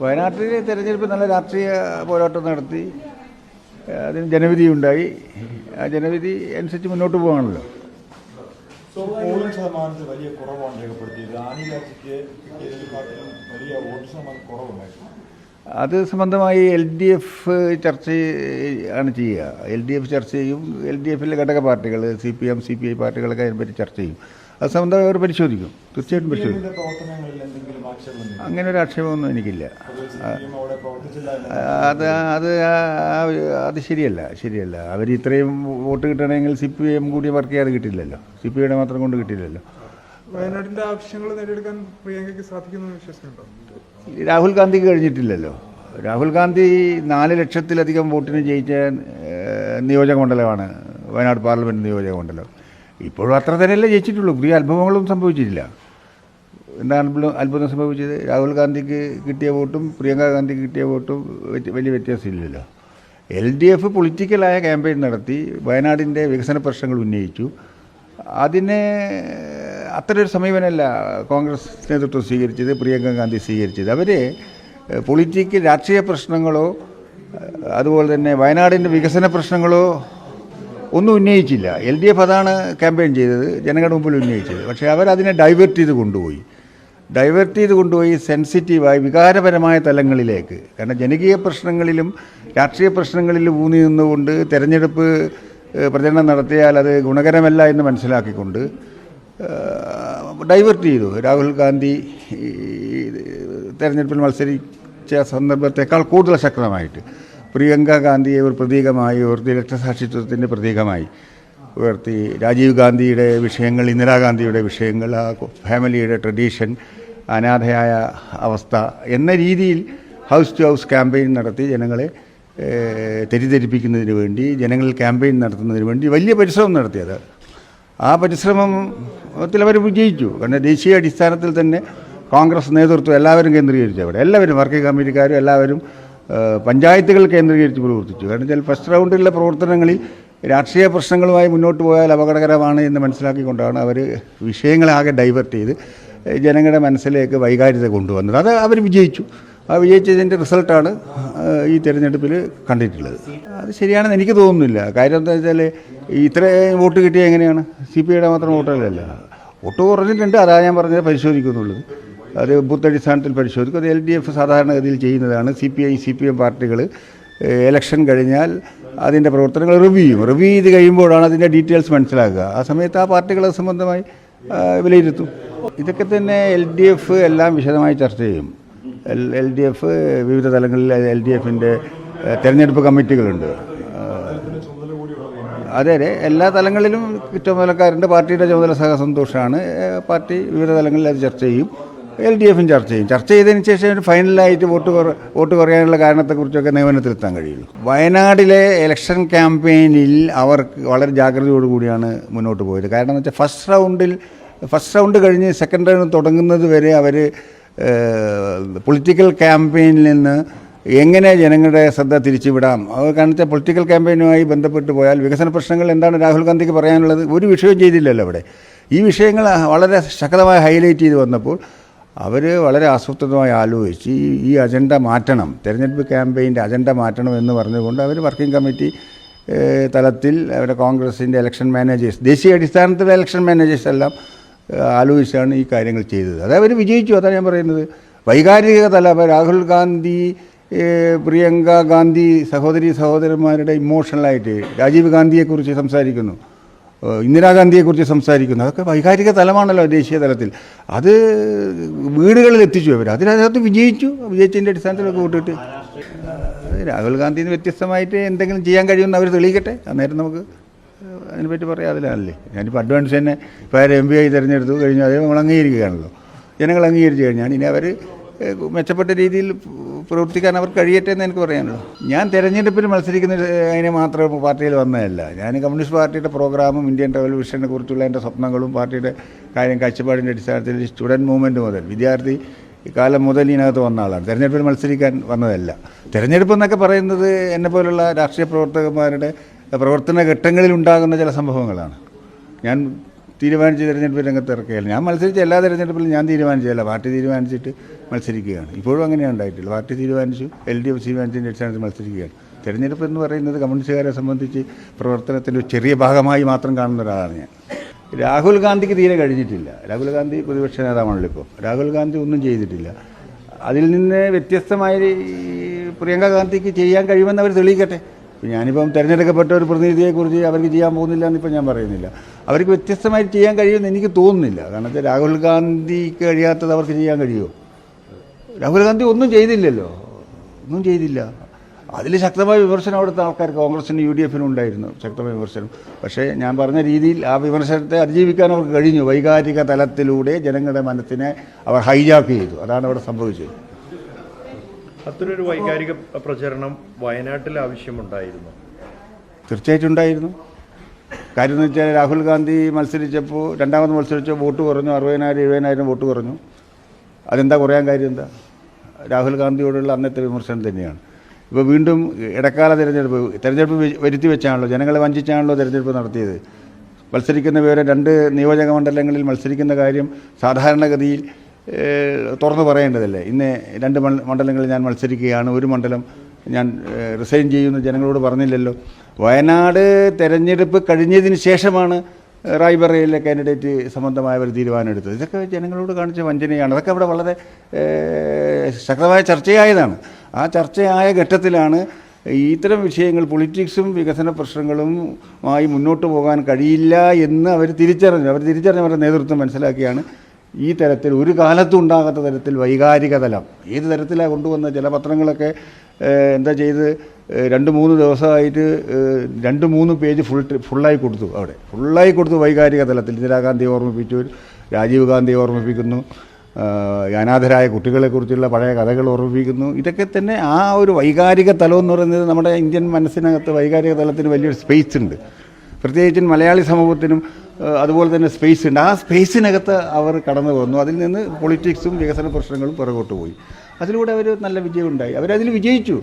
വയനാട്ടിൽ തെരഞ്ഞെടുപ്പ് നല്ല രാഷ്ട്രീയ പോരാട്ടം നടത്തി അതിന് ജനവിധി ഉണ്ടായി ആ ജനവിധി അനുസരിച്ച് മുന്നോട്ട് പോകാണല്ലോ പോളിംഗ് ശതമാനത്തിൽ വലിയ കുറവാണ് രേഖപ്പെടുത്തിയത്. വലിയ വോട്ട് ശതമാനം കുറവുണ്ടായിരുന്നു. അത് സംബന്ധമായി എൽ ഡി എഫ് ചർച്ച ആണ് ചെയ്യുക. എൽ ഡി എഫ് ചർച്ച ചെയ്യും. എൽ ഡി എഫിലെ ഘടക പാർട്ടികൾ C P M C P I പാർട്ടികളൊക്കെ അതിനെപ്പറ്റി ചർച്ച ചെയ്യും. അത് സംബന്ധമായി അവർ പരിശോധിക്കും. തീർച്ചയായിട്ടും പരിശോധിക്കും. അങ്ങനെ ഒരു ആക്ഷേപമൊന്നും എനിക്കില്ല അത് അത് അത് ശരിയല്ല ശരിയല്ല. അവർ ഇത്രയും വോട്ട് കിട്ടണമെങ്കിൽ സി പി എം കൂടി വർക്ക് ചെയ്യാതെ കിട്ടില്ലല്ലോ. സി പി ഐയുടെ മാത്രം കൊണ്ട് കിട്ടില്ലല്ലോ. വയനാടിന്റെ ആവശ്യങ്ങൾ നേടിയെടുക്കാൻ പ്രിയങ്കയ്ക്ക് സാധിക്കുമെന്ന് വിശ്വസിക്കുന്നുണ്ടോ? രാഹുൽ ഗാന്ധിക്ക് കഴിഞ്ഞിട്ടില്ലല്ലോ. രാഹുൽ ഗാന്ധി നാല് ലക്ഷത്തിലധികം വോട്ടിന് ജയിച്ച നിയോജക മണ്ഡലമാണ് വയനാട് പാർലമെന്റ് നിയോജക മണ്ഡലം. ഇപ്പോഴും അത്ര തന്നെയല്ലേ ജയിച്ചിട്ടുള്ളൂ. പുതിയ അത്ഭുതങ്ങളൊന്നും സംഭവിച്ചിട്ടില്ല. എന്താണ് അത്ഭുതം സംഭവിച്ചത് രാഹുൽ ഗാന്ധിക്ക് കിട്ടിയ വോട്ടും പ്രിയങ്ക ഗാന്ധിക്ക് കിട്ടിയ വോട്ടും വലിയ വ്യത്യാസമില്ലല്ലോ. എൽ ഡി എഫ് പൊളിറ്റിക്കലായ ക്യാമ്പയിൻ നടത്തി വയനാടിന്റെ വികസന പ്രശ്നങ്ങൾ ഉന്നയിച്ചു. അതിനെ അത്രയൊരു സമീപനമല്ല കോൺഗ്രസ് നേതൃത്വം സ്വീകരിച്ചത് പ്രിയങ്ക ഗാന്ധി സ്വീകരിച്ചത്. അവർ പൊളിറ്റിക്കൽ രാഷ്ട്രീയ പ്രശ്നങ്ങളോ അതുപോലെ തന്നെ വയനാടിന്റെ വികസന പ്രശ്നങ്ങളോ ഒന്നും ഉന്നയിച്ചില്ല. എൽ ഡി എഫ് അതാണ് ക്യാമ്പയിൻ ചെയ്തത് ജനങ്ങളുടെ മുമ്പിൽ ഉന്നയിച്ചത്. പക്ഷേ അവരതിനെ ഡൈവേർട്ട് ചെയ്ത് കൊണ്ടുപോയി. ഡൈവേർട്ട് ചെയ്ത് കൊണ്ടുപോയി സെൻസിറ്റീവായി വികാരപരമായ തലങ്ങളിലേക്ക്. കാരണം ജനകീയ പ്രശ്നങ്ങളിലും രാഷ്ട്രീയ പ്രശ്നങ്ങളിലും ഊന്നി നിന്നുകൊണ്ട് തെരഞ്ഞെടുപ്പ് പ്രചരണം നടത്തിയാൽ അത് ഗുണകരമല്ല എന്ന് മനസ്സിലാക്കിക്കൊണ്ട് ഡൈവേർട്ട് ചെയ്തു. രാഹുൽ ഗാന്ധി തെരഞ്ഞെടുപ്പിൽ മത്സരിച്ച സന്ദർഭത്തെക്കാൾ കൂടുതൽ ശക്തമായിട്ട്. പ്രിയങ്ക ഗാന്ധിയെ ഒരു പ്രതീകമായി ഒരു രക്തസാക്ഷിത്വത്തിന്റെ പ്രതീകമായി. ഉയർത്തി. രാജീവ് ഗാന്ധിയുടെ വിഷയങ്ങൾ ഇന്ദിരാഗാന്ധിയുടെ വിഷയങ്ങൾ ആ ഫാമിലിയുടെ ട്രഡീഷൻ അനാഥയായ അവസ്ഥ എന്ന രീതിയിൽ ഹൗസ് ടു ഹൗസ് ക്യാമ്പയിൻ നടത്തി ജനങ്ങളെ തെറ്റിദ്ധരിപ്പിക്കുന്നതിന് വേണ്ടി ജനങ്ങളിൽ ക്യാമ്പയിൻ നടത്തുന്നതിന് വേണ്ടി വലിയ പരിശ്രമം നടത്തിയത് ആ പരിശ്രമത്തിൽ അവർ വിജയിച്ചു. കാരണം ദേശീയ അടിസ്ഥാനത്തിൽ തന്നെ കോൺഗ്രസ് നേതൃത്വം എല്ലാവരും കേന്ദ്രീകരിച്ചു അവിടെ. എല്ലാവരും വർക്കിംഗ് കമ്മിറ്റിക്കാരും എല്ലാവരും പഞ്ചായത്തുകൾ കേന്ദ്രീകരിച്ച് പ്രവർത്തിച്ചു. കാരണം വെച്ചാൽ ഫസ്റ്റ് റൗണ്ടിലുള്ള പ്രവർത്തനങ്ങളിൽ രാഷ്ട്രീയ പ്രശ്നങ്ങളുമായി മുന്നോട്ട് പോയാൽ അപകടകരമാണ് എന്ന് മനസ്സിലാക്കിക്കൊണ്ടാണ് അവർ വിഷയങ്ങളാകെ ഡൈവേർട്ട് ചെയ്ത് ജനങ്ങളുടെ മനസ്സിലേക്ക് വൈകാരിത കൊണ്ടുവന്നത്. അത് അവർ വിജയിച്ചു. ആ വിജയിച്ചതിന്റെ റിസൾട്ടാണ് ഈ തിരഞ്ഞെടുപ്പിൽ കണ്ടിട്ടുള്ളത്. അത് ശരിയാണെന്ന് എനിക്ക് തോന്നുന്നില്ല. കാര്യം എന്താ വെച്ചാൽ ഇത്രയും വോട്ട് കിട്ടിയ എങ്ങനെയാണ്? സി പി ഐയുടെ മാത്രം വോട്ടുകളല്ല വോട്ട് കുറഞ്ഞിട്ടുണ്ട് അതാണ് ഞാൻ പറഞ്ഞത് പരിശോധിക്കുന്നുള്ളത്. അത് ബൂത്ത് അടിസ്ഥാനത്തിൽ പരിശോധിക്കും. അത് എൽ ഡി എഫ് സാധാരണഗതിയിൽ ചെയ്യുന്നതാണ്. C P I C P M പാർട്ടികൾ ഇലക്ഷൻ കഴിഞ്ഞാൽ അതിന്റെ പ്രവർത്തനങ്ങൾ റിവ്യൂ ചെയ്യും. റിവ്യൂ ചെയ്ത് കഴിയുമ്പോഴാണ് അതിന്റെ ഡീറ്റെയിൽസ് മനസ്സിലാക്കുക ആ സമയത്ത് ആ പാർട്ടികളെ സംബന്ധമായി വിലയിരുത്തും. ഇതൊക്കെ തന്നെ എൽ ഡി എഫ് എല്ലാം വിശദമായി ചർച്ച ചെയ്യും. എൽ ഡി എഫ് വിവിധ തലങ്ങളിൽ എൽ ഡി എഫിന്റെ തെരഞ്ഞെടുപ്പ് കമ്മിറ്റികളുണ്ട്. അതെ അതെ. എല്ലാ തലങ്ങളിലും ചുമതലക്കാരുണ്ട് പാർട്ടിയുടെ ചുമതല സഹ സന്തോഷമാണ് പാർട്ടി വിവിധ തലങ്ങളിൽ അത് ചർച്ച ചെയ്യും. എൽ ഡി എഫും ചർച്ച ചെയ്യും. ചർച്ച ചെയ്തതിന് ശേഷം ഒരു ഫൈനലായിട്ട് വോട്ട് വോട്ട് കുറയാനുള്ള കാരണത്തെക്കുറിച്ചൊക്കെ നിയമനത്തിലെത്താൻ കഴിയുള്ളൂ. വയനാടിലെ ഇലക്ഷൻ ക്യാമ്പയിനിൽ അവർ വളരെ ജാഗ്രതയോടുകൂടിയാണ് മുന്നോട്ട് പോയത്. കാരണം എന്ന് വെച്ചാൽ ഫസ്റ്റ് റൗണ്ടിൽ ഫസ്റ്റ് റൗണ്ട് കഴിഞ്ഞ് സെക്കൻഡ് റൗണ്ട് തുടങ്ങുന്നത് വരെ അവർ പൊളിറ്റിക്കൽ ക്യാമ്പയിനിൽ നിന്ന് എങ്ങനെ ജനങ്ങളുടെ ശ്രദ്ധ തിരിച്ചുവിടാം? അത് വെച്ചാൽ പൊളിറ്റിക്കൽ ക്യാമ്പയിനുമായി ബന്ധപ്പെട്ട് പോയാൽ വികസന പ്രശ്നങ്ങൾ എന്താണ് രാഹുൽ ഗാന്ധിക്ക് പറയാനുള്ളത്? ഒരു വിഷയവും ചെയ്തില്ലല്ലോ അവിടെ. ഈ വിഷയങ്ങൾ വളരെ ശക്തമായി ഹൈലൈറ്റ് ചെയ്ത് വന്നപ്പോൾ അവർ വളരെ ആസൂത്രിതമായി ആലോചിച്ച് ഈ ഈ അജണ്ട മാറ്റണം തെരഞ്ഞെടുപ്പ് ക്യാമ്പയിന്റെ അജണ്ട മാറ്റണം എന്ന് പറഞ്ഞുകൊണ്ട് അവർ വർക്കിംഗ് കമ്മിറ്റി തലത്തിൽ അവരുടെ കോൺഗ്രസിന്റെ ഇലക്ഷൻ മാനേജേഴ്സ് ദേശീയ അടിസ്ഥാനത്തിലുള്ള ഇലക്ഷൻ മാനേജേഴ്സ് എല്ലാം ആലോചിച്ചാണ് ഈ കാര്യങ്ങൾ ചെയ്തത്. അത് അവർ വിജയിച്ചു അതാണ് ഞാൻ പറയുന്നത്. വൈകാരിക തല രാഹുൽ ഗാന്ധി പ്രിയങ്ക ഗാന്ധി സഹോദരി സഹോദരന്മാരുടെ ഇമോഷണലായിട്ട് രാജീവ് ഗാന്ധിയെക്കുറിച്ച് സംസാരിക്കുന്നു. ഇന്ദിരാഗാന്ധിയെക്കുറിച്ച് സംസാരിക്കുന്നു. അതൊക്കെ വൈകാരിക തലമാണല്ലോ ദേശീയ തലത്തിൽ. അത് വീടുകളിൽ എത്തിച്ചു അവർ അതിനകത്ത് വിജയിച്ചു. വിജയിച്ചതിന്റെ അടിസ്ഥാനത്തിലൊക്കെ വോട്ടിട്ട്. രാഹുൽ ഗാന്ധിന്ന് വ്യത്യസ്തമായിട്ട് എന്തെങ്കിലും ചെയ്യാൻ കഴിയുമെന്ന് അവർ തെളിയിക്കട്ടെ. അന്നേരം നമുക്ക് അതിനെപ്പറ്റി പറയാം. അതിലാണല്ലേ ഞാനിപ്പോൾ അഡ്വാൻസ് തന്നെ ഇപ്പോൾ എം പി ആയി തിരഞ്ഞെടുത്തു കഴിഞ്ഞു. അതേ നമ്മൾ അംഗീകരിക്കുകയാണല്ലോ. ജനങ്ങൾ അംഗീകരിച്ചു കഴിഞ്ഞാൽ ഇനി അവർ മെച്ചപ്പെട്ട രീതിയിൽ പ്രവർത്തിക്കാൻ അവർ കഴിയട്ടെ എന്ന് എനിക്ക് പറയാനുള്ളൂ. ഞാൻ തെരഞ്ഞെടുപ്പിൽ മത്സരിക്കുന്ന അതിനെ മാത്രം പാർട്ടിയിൽ വന്നതല്ല. ഞാൻ കമ്മ്യൂണിസ്റ്റ് പാർട്ടിയുടെ പ്രോഗ്രാമും ഇന്ത്യൻ റവല്യൂഷനെ കുറിച്ചുള്ള എന്റെ സ്വപ്നങ്ങളും പാർട്ടിയുടെ കാര്യം കാഴ്ചപ്പാടിന്റെ അടിസ്ഥാനത്തിൽ സ്റ്റുഡന്റ് മൂവ്മെന്റ് മുതൽ വിദ്യാർത്ഥി കാലം മുതൽ ഇതിനകത്ത് വന്ന ആളാണ്. തെരഞ്ഞെടുപ്പിൽ മത്സരിക്കാൻ വന്നതല്ല. തെരഞ്ഞെടുപ്പ് എന്നൊക്കെ പറയുന്നത് എന്നെ പോലുള്ള രാഷ്ട്രീയ പ്രവർത്തകന്മാരുടെ പ്രവർത്തന ഘട്ടങ്ങളിൽ ഉണ്ടാകുന്ന ചില സംഭവങ്ങളാണ്. ഞാൻ തീരുമാനിച്ച് തിരഞ്ഞെടുപ്പ് രംഗത്ത് ഇറക്കുകയല്ല. ഞാൻ മത്സരിച്ച എല്ലാ തിരഞ്ഞെടുപ്പിലും ഞാൻ തീരുമാനിച്ചതല്ല. പാർട്ടി തീരുമാനിച്ചിട്ട് മത്സരിക്കുകയാണ്. ഇപ്പോഴും അങ്ങനെയാണ് ഉണ്ടായിട്ടില്ല പാർട്ടി തീരുമാനിച്ചു എൽ ഡി എഫ് തീരുമാനിച്ചതിന്റെ അടിസ്ഥാനത്തിൽ മത്സരിക്കുകയാണ്. തിരഞ്ഞെടുപ്പ് എന്ന് പറയുന്നത് കമ്മ്യൂണിസ്റ്റുകാരെ സംബന്ധിച്ച് പ്രവർത്തനത്തിന്റെ ചെറിയ ഭാഗമായി മാത്രം കാണുന്ന ഒരാളാണ് ഞാൻ. രാഹുൽ ഗാന്ധിക്ക് തീരെ കഴിഞ്ഞിട്ടില്ല. രാഹുൽ ഗാന്ധി പ്രതിപക്ഷ നേതാവാണല്ലോ ഇപ്പോൾ രാഹുൽ ഗാന്ധി ഒന്നും ചെയ്തിട്ടില്ല. അതിൽ നിന്ന് വ്യത്യസ്തമായി പ്രിയങ്ക ഗാന്ധിക്ക് ചെയ്യാൻ കഴിയുമെന്ന് അവർ തെളിയിക്കട്ടെ? ഞാനിപ്പം തിരഞ്ഞെടുക്കപ്പെട്ട ഒരു പ്രതിനിധിയെക്കുറിച്ച് അവർക്ക് ചെയ്യാൻ പോകുന്നില്ല എന്നിപ്പോൾ ഞാൻ പറയുന്നില്ല. അവർക്ക് വ്യത്യസ്തമായി ചെയ്യാൻ കഴിയുമെന്ന് എനിക്ക് തോന്നുന്നില്ല. കാരണം വെച്ചാൽ രാഹുൽ ഗാന്ധിക്ക് കഴിയാത്തത് അവർക്ക് ചെയ്യാൻ കഴിയുമോ? രാഹുൽ ഗാന്ധി ഒന്നും ചെയ്തില്ലല്ലോ. ഒന്നും ചെയ്തില്ല. അതിൽ ശക്തമായ വിമർശനം അവിടുത്തെ ആൾക്കാർ കോൺഗ്രസിനും യു ഡി എഫിനും ഉണ്ടായിരുന്നു. ശക്തമായ വിമർശനം. പക്ഷേ ഞാൻ പറഞ്ഞ രീതിയിൽ ആ വിമർശനത്തെ അതിജീവിക്കാൻ അവർക്ക് കഴിഞ്ഞു. വൈകാരിക തലത്തിലൂടെ ജനങ്ങളുടെ മനസ്സിനെ അവർ ഹൈജാക്ക് ചെയ്തു. അതാണ് അവിടെ സംഭവിച്ചത്. അത്തരൊരു വൈകാരിക പ്രചരണം വയനാട്ടിൽ ആവശ്യമുണ്ടായിരുന്നു. തീർച്ചയായിട്ടും ഉണ്ടായിരുന്നു. കാര്യം എന്ന് വെച്ചാൽ രാഹുൽ ഗാന്ധി മത്സരിച്ചപ്പോൾ രണ്ടാമത് മത്സരിച്ചപ്പോൾ വോട്ട് കുറഞ്ഞു. അറുപതിനായിരം എഴുപതിനായിരം വോട്ട് കുറഞ്ഞു. അതെന്താ കുറയാൻ കാര്യം എന്താ? രാഹുൽ ഗാന്ധിയോടുള്ള അന്നത്തെ വിമർശനം തന്നെയാണ്. ഇപ്പോൾ വീണ്ടും ഇടക്കാല തിരഞ്ഞെടുപ്പ് തിരഞ്ഞെടുപ്പ് വരുത്തി വെച്ചാണല്ലോ ജനങ്ങളെ വഞ്ചിച്ചാണല്ലോ തിരഞ്ഞെടുപ്പ് നടത്തിയത്. മത്സരിക്കുന്ന വിവരം രണ്ട് നിയോജക മണ്ഡലങ്ങളിൽ മത്സരിക്കുന്ന കാര്യം സാധാരണഗതിയിൽ തുറന്നു പറയേണ്ടതല്ലേ? ഇന്ന് രണ്ട് മണ്ഡലങ്ങളിൽ ഞാൻ മത്സരിക്കുകയാണ്. ഒരു മണ്ഡലം ഞാൻ റിസൈൻ ചെയ്യുന്ന ജനങ്ങളോട് പറഞ്ഞില്ലല്ലോ. വയനാട് തെരഞ്ഞെടുപ്പ് കഴിഞ്ഞതിന് ശേഷമാണ് റായ്ബറയിലെ കാൻഡിഡേറ്റ് സംബന്ധമായ ഒരു തീരുമാനം തീരുമാനമെടുത്തത് ഇതൊക്കെ ജനങ്ങളോട് കാണിച്ച വഞ്ചനയാണ്. അതൊക്കെ അവിടെ വളരെ ശക്തമായ ചർച്ചയായതാണ്. ആ ചർച്ചയായ ഘട്ടത്തിലാണ് ഇത്തരം വിഷയങ്ങൾ പൊളിറ്റിക്സും വികസന പ്രശ്നങ്ങളുമായി മുന്നോട്ട് പോകാൻ കഴിയില്ല എന്ന് അവർ തിരിച്ചറിഞ്ഞു. അവർ തിരിച്ചറിഞ്ഞ അവരുടെ നേതൃത്വം മനസ്സിലാക്കിയാണ് ഈ തരത്തിൽ ഒരു കാലത്തും ഉണ്ടാകാത്ത തരത്തിൽ വൈകാരിക തലം. ഏത് തരത്തിലാണ് കൊണ്ടുവന്ന ചില പത്രങ്ങളൊക്കെ എന്താ ചെയ്ത് രണ്ട് മൂന്ന് ദിവസമായിട്ട് രണ്ട് മൂന്ന് പേജ് ഫുൾ ഫുള്ളായി കൊടുത്തു അവിടെ. ഫുള്ളായി കൊടുത്തു വൈകാരിക തലത്തിൽ. ഇന്ദിരാഗാന്ധി ഓർമ്മിപ്പിച്ചു രാജീവ് ഗാന്ധി ഓർമ്മിപ്പിക്കുന്നു അനാഥരായ കുട്ടികളെക്കുറിച്ചുള്ള പഴയ കഥകൾ ഓർമ്മിപ്പിക്കുന്നു. ഇതൊക്കെ തന്നെ ആ ഒരു വൈകാരിക തലം എന്ന് പറയുന്നത് നമ്മുടെ ഇന്ത്യൻ മനസ്സിനകത്ത് വൈകാരിക തലത്തിന് വലിയൊരു സ്പേസ് ഉണ്ട്. പ്രത്യേകിച്ചും മലയാളി സമൂഹത്തിനും അതുപോലെ തന്നെ സ്പേസ് ഉണ്ട്. ആ സ്പേസിനകത്ത് അവർ കടന്നു വന്നു. അതിൽ നിന്ന് പൊളിറ്റിക്സും വികസന പ്രശ്നങ്ങളും പുറകോട്ട് പോയി. അതിലൂടെ അവർ നല്ല വിജയം ഉണ്ടായി. അവരതിൽ വിജയിച്ചു.